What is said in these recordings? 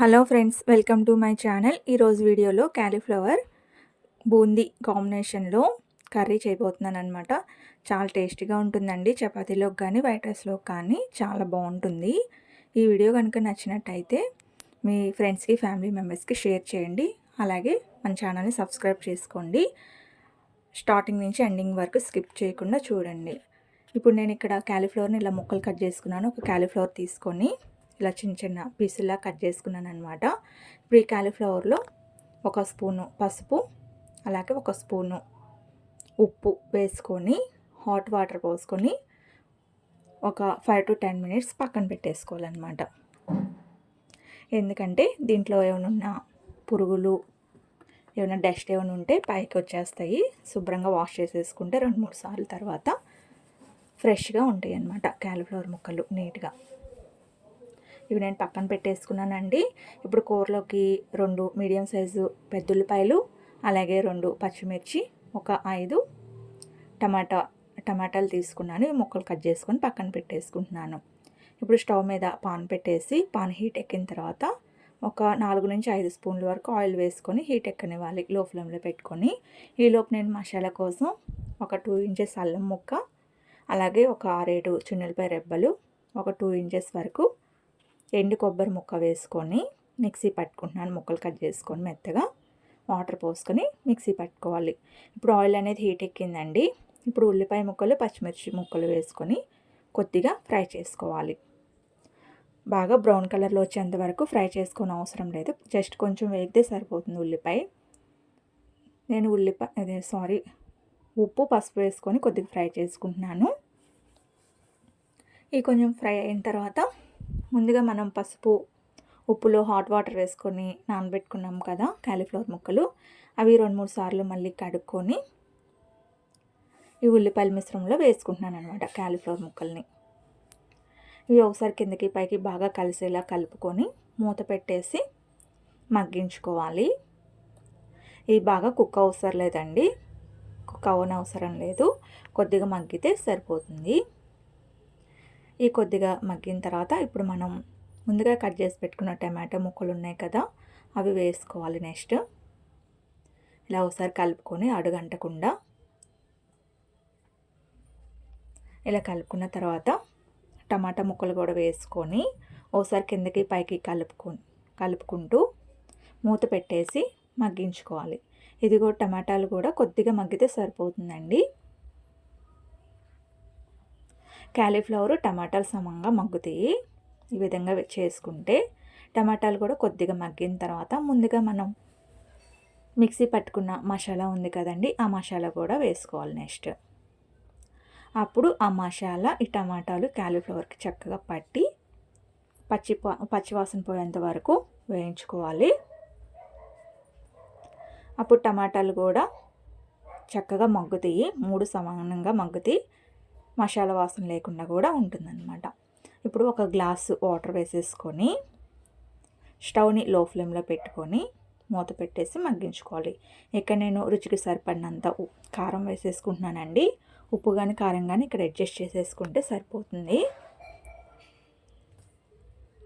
Hello friends welcome to my channel. ఈరోజు వీడియోలో cauliflower boondi కాంబినేషన్లో కర్రీ చేయబోతున్నాను అనమాట చాలా టేస్టీగా ఉంటుందండి. చపాతీలోకి కానీ వైట్ రైస్లోకి కానీ చాలా బాగుంటుంది. ఈ వీడియో కనుక నచ్చినట్టయితే మీ ఫ్రెండ్స్కి ఫ్యామిలీ మెంబర్స్కి షేర్ చేయండి. అలాగే మన ఛానల్ని సబ్స్క్రైబ్ చేసుకోండి. స్టార్టింగ్ నుంచి ఎండింగ్ వరకు స్కిప్ చేయకుండా చూడండి. ఇప్పుడు నేను ఇక్కడ క్యాలీఫ్లవర్ని ఇలా ముక్కలు కట్ చేసుకున్నాను. ఒక క్యాలీఫ్లవర్ తీసుకొని ఇలా చిన్న చిన్న పీసులా కట్ చేసుకున్నాను అనమాట ఇప్పుడు ఈ క్యాలీఫ్లవర్లో ఒక స్పూను పసుపు అలాగే ఒక స్పూను ఉప్పు వేసుకొని హాట్ వాటర్ పోసుకొని ఒక ఫైవ్ టు టెన్ మినిట్స్ పక్కన పెట్టేసుకోవాలన్నమాట. ఎందుకంటే దీంట్లో ఏమైనా పురుగులు ఏమైనా డస్ట్ ఏమైనా ఉంటే పైకి వచ్చేస్తాయి. శుభ్రంగా వాష్ చేసేసుకుంటే రెండు మూడు సార్లు తర్వాత ఫ్రెష్గా ఉంటాయి అన్నమాట క్యాలిఫ్లవర్ ముక్కలు నీట్గా. ఇవి నేను పక్కన పెట్టేసుకున్నానండి. ఇప్పుడు కూరలోకి రెండు మీడియం సైజు పెద్దుల్లిపాయలు అలాగే రెండు పచ్చిమిర్చి ఒక ఐదు టమాటా టమాటాలు తీసుకున్నాను. ముక్కలు కట్ చేసుకొని పక్కన పెట్టేసుకుంటున్నాను. ఇప్పుడు స్టవ్ మీద పాన్ పెట్టేసి పాన్ హీట్ ఎక్కిన తర్వాత ఒక నాలుగు నుంచి ఐదు స్పూన్ల వరకు ఆయిల్ వేసుకొని హీట్ ఎక్కనివ్వాలి. లో ఫ్లేమ్లో పెట్టుకొని ఈలోపు నేను మసాలా కోసం ఒక టూ ఇంచెస్ అల్లం ముక్క అలాగే ఒక ఆరేడు చున్నెలపై రెబ్బలు ఒక టూ ఇంచెస్ వరకు ఎండు కొబ్బరి ముక్క వేసుకొని మిక్సీ పట్టుకుంటున్నాను. ముక్కలు కట్ చేసుకొని మెత్తగా వాటర్ పోసుకొని మిక్సీ పట్టుకోవాలి. ఇప్పుడు ఆయిల్ అనేది హీట్ ఎక్కిందండి. ఇప్పుడు ఉల్లిపాయ ముక్కలు పచ్చిమిర్చి ముక్కలు వేసుకొని కొద్దిగా ఫ్రై చేసుకోవాలి. బాగా బ్రౌన్ కలర్లో వచ్చేంత వరకు ఫ్రై చేసుకొని అవసరం లేదు. జస్ట్ కొంచెం వేగితే సరిపోతుంది ఉల్లిపాయ. నేను ఉల్లిపాయ అదే సారీ ఉప్పు పసుపు వేసుకొని కొద్దిగా ఫ్రై చేసుకుంటున్నాను. ఈ కొంచెం ఫ్రై అయిన తర్వాత ముందుగా మనం పసుపు ఉప్పులో హాట్ వాటర్ వేసుకొని నానబెట్టుకున్నాం కదా క్యాలీఫ్లవర్ ముక్కలు. అవి రెండు మూడు సార్లు మళ్ళీ కడుక్కొని ఈ ఉల్లిపాయల మిశ్రమంలో వేసుకుంటున్నాను అనమాట క్యాలీఫ్లవర్ ముక్కల్ని. ఇవి ఒకసారి కిందకి పైకి బాగా కలిసేలా కలుపుకొని మూత పెట్టేసి మగ్గించుకోవాలి. ఇవి బాగా కుక్ అవసరం లేదండి. కుక్ అవనవసరం అవసరం లేదు. కొద్దిగా మగ్గితే సరిపోతుంది. ఈ కొద్దిగా మగ్గిన తర్వాత ఇప్పుడు మనం ముందుగా కట్ చేసి పెట్టుకున్న టమాటో ముక్కలు ఉన్నాయి కదా అవి వేసుకోవాలి నెక్స్ట్. ఇలా ఒకసారి కలుపుకొని అడుగంటకుండా ఇలా కలుపుకున్న తర్వాత టమాటా ముక్కలు కూడా వేసుకొని ఓసారి కిందకి పైకి కలుపుకు కలుపుకుంటూ మూత పెట్టేసి మగ్గించుకోవాలి. ఇది కూడా టమాటాలు కూడా కొద్దిగా మగ్గితే సరిపోతుందండి. క్యాలీఫ్లవర్ టమాటాలు సమంగా మగ్గుతాయి ఈ విధంగా చేసుకుంటే టమాటాలు కూడా కొద్దిగా మగ్గిన తర్వాత ముందుగా మనం మిక్సీ పట్టుకున్న మసాలా ఉంది కదండి ఆ మసాలా కూడా వేసుకోవాలి నెక్స్ట్. అప్పుడు ఆ మసాలా ఈ టమాటాలు క్యాలీఫ్లవర్కి చక్కగా పట్టి పచ్చి పచ్చివాసన పోయేంత వరకు వేయించుకోవాలి. అప్పుడు టమాటాలు కూడా చక్కగా మగ్గుతాయి మూడు సమానంగా మగ్గుతాయి మసాలా వాసన లేకుండా కూడా ఉంటుందన్నమాట. ఇప్పుడు ఒక గ్లాసు వాటర్ వేసేసుకొని స్టవ్ని లో ఫ్లేమ్లో పెట్టుకొని మూత పెట్టేసి మగ్గించుకోవాలి. ఇక్కడ నేను రుచికి సరిపడినంత కారం వేసేసుకుంటున్నానండి. ఉప్పు కానీ కారం కానీ ఇక్కడ అడ్జస్ట్ చేసేసుకుంటే సరిపోతుంది.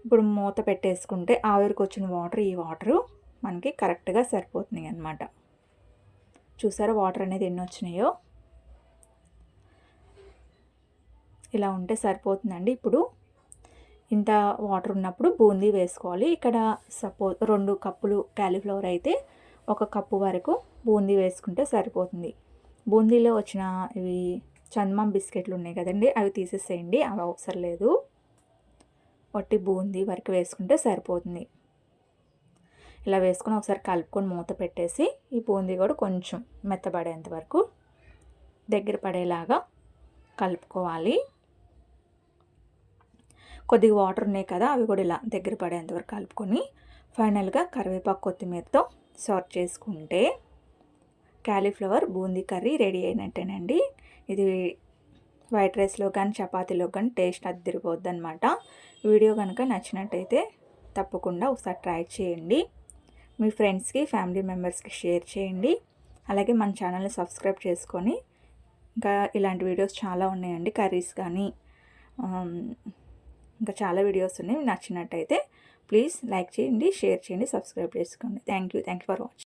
ఇప్పుడు మూత పెట్టేసుకుంటే ఆవిరికి వచ్చిన వాటర్ ఈ వాటరు మనకి కరెక్ట్గా సరిపోతుంది అన్నమాట చూసారా వాటర్ అనేది ఎన్ని వచ్చినాయో? ఇలా ఉంటే సరిపోతుందండి. ఇప్పుడు ఇంత వాటర్ ఉన్నప్పుడు బూందీ వేసుకోవాలి. ఇక్కడ సపోజ్ రెండు కప్పులు క్యాలీఫ్లవర్ అయితే ఒక కప్పు వరకు బూందీ వేసుకుంటే సరిపోతుంది. బూందీలో వచ్చిన ఇవి చందమాం బిస్కెట్లు ఉన్నాయి కదండి అవి తీసేసేయండి అవి అవసరం లేదు. వట్టి బూందీ వరకు వేసుకుంటే సరిపోతుంది. ఇలా వేసుకొని ఒకసారి కలుపుకొని మూత పెట్టేసి ఈ బూందీ కూడా కొంచెం మెత్తబడేంత వరకు దగ్గర పడేలాగా కలుపుకోవాలి. కొద్దిగా వాటర్ ఉన్నాయి కదా అవి కూడా ఇలా దగ్గర పడేంతవరకు కలుపుకొని ఫైనల్గా కరివేపాకు కొత్తిమీరతో సర్వ్ చేసుకుంటే క్యాలీఫ్లవర్ బూందీ కర్రీ రెడీ అయినట్టేనండి. ఇది వైట్ రైస్లో కానీ చపాతీలో కానీ టేస్ట్ అద్దరిపోద్ది అనమాట వీడియో కనుక నచ్చినట్టయితే తప్పకుండా ఒకసారి ట్రై చేయండి. మీ ఫ్రెండ్స్కి ఫ్యామిలీ మెంబర్స్కి షేర్ చేయండి. అలాగే మన ఛానల్ని సబ్స్క్రైబ్ చేసుకొని ఇంకా ఇలాంటి వీడియోస్ చాలా ఉన్నాయండి కర్రీస్ కానీ ఇంకా చాలా వీడియోస్ ఉన్నాయి నచ్చినట్టయితే ప్లీజ్ లైక్ చేయండి షేర్ చేయండి సబ్స్క్రైబ్ చేసుకోండి. Thank you thank you for watching